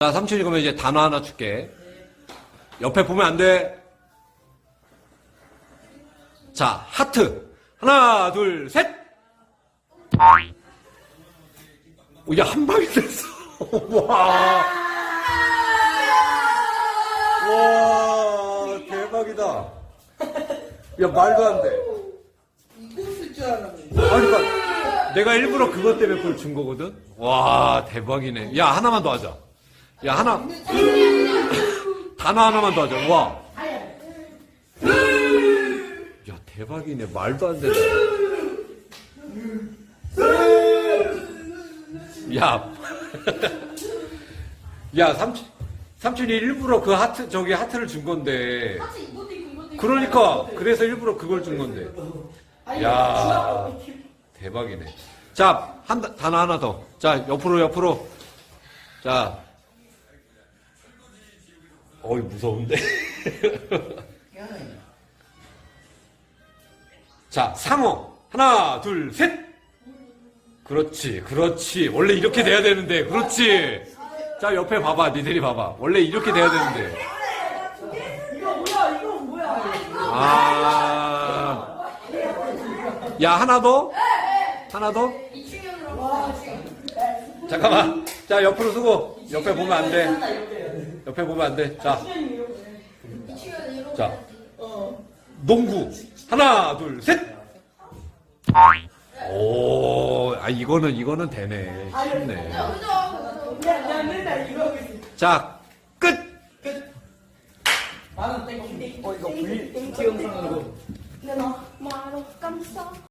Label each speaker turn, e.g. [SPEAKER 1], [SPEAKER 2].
[SPEAKER 1] 자, 삼촌이 그러면 이제 단어 하나 줄게. 옆에 보면 안 돼. 자, 하트. 하나, 둘, 셋. 오, 야, 한 방에 됐어. 와. 와, 대박이다. 야, 말도 안 돼.
[SPEAKER 2] 쓸줄 알았네.
[SPEAKER 1] 아니, 그러니까 내가 일부러 그것 때문에 그걸 준 거거든? 와, 대박이네. 야, 하나만 더 하자. 야, 하나. 단어 하나만 더 하자. 와. 야, 대박이네. 말도 안 되네. 야. 야, 삼촌, 삼촌이 일부러 그 하트, 저기 하트를 준 건데. 그러니까, 그래서 일부러 그걸 준 건데. 야 대박이네. 자, 한, 단- 단어 하나 더. 자, 옆으로, 옆으로. 자. 어이, 무서운데? 자, 상어. 하나, 둘, 셋! 그렇지, 그렇지. 원래 이렇게 돼야 되는데, 그렇지. 자, 옆에 봐봐, 니들이 봐봐. 원래 이렇게 돼야 되는데.
[SPEAKER 2] 이거 뭐야? 이거 뭐야?
[SPEAKER 1] 아. 야, 하나 더? 하나 더? 잠깐만. 자, 옆으로 쓰고. 옆에 보면 안 돼. 옆에 보면 안 돼. 자, 자.
[SPEAKER 2] 어.
[SPEAKER 1] 농구. 하나, 둘, 셋! 오, 아, 이거는, 이거는 되네. 쉽네. 자, 끝!
[SPEAKER 2] 나는 땡큐. 어, 이거 V, 영상으로.